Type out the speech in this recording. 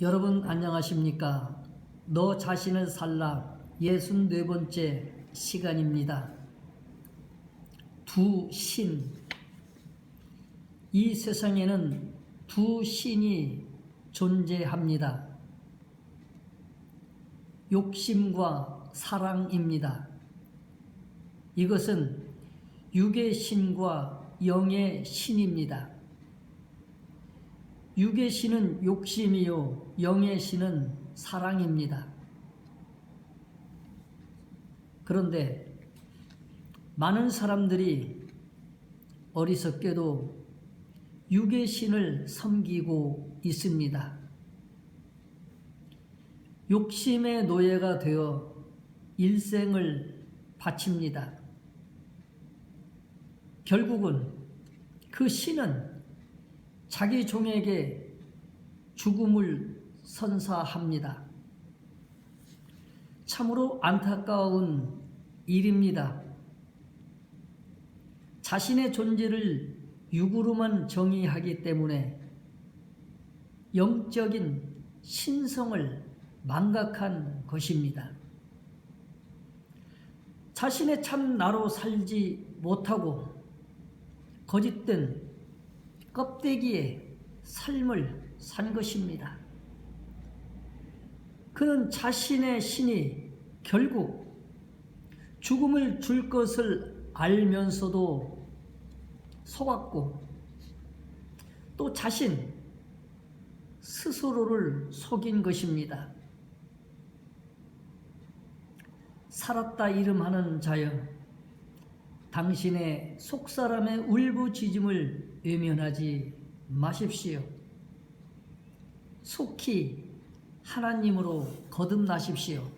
여러분 안녕하십니까? 너 자신을 살라 64번째 시간입니다. 두 신. 이 세상에는 두 신이 존재합니다. 욕심과 사랑입니다. 이것은 육의 신과 영의 신입니다. 육의 신은 욕심이요, 영의 신은 사랑입니다. 그런데 많은 사람들이 어리석게도 육의 신을 섬기고 있습니다. 욕심의 노예가 되어 일생을 바칩니다. 결국은 그 신은 자기 종에게 죽음을 선사합니다. 참으로 안타까운 일입니다. 자신의 존재를 육으로만 정의하기 때문에 영적인 신성을 망각한 것입니다. 자신의 참 나로 살지 못하고 거짓된 껍데기의 삶을 산 것입니다. 그는 자신의 신이 결국 죽음을 줄 것을 알면서도 속았고 또 자신 스스로를 속인 것입니다. 살았다 이름하는 자여 당신의 속사람의 울부짖음을 외면하지 마십시오. 속히 하나님으로 거듭나십시오.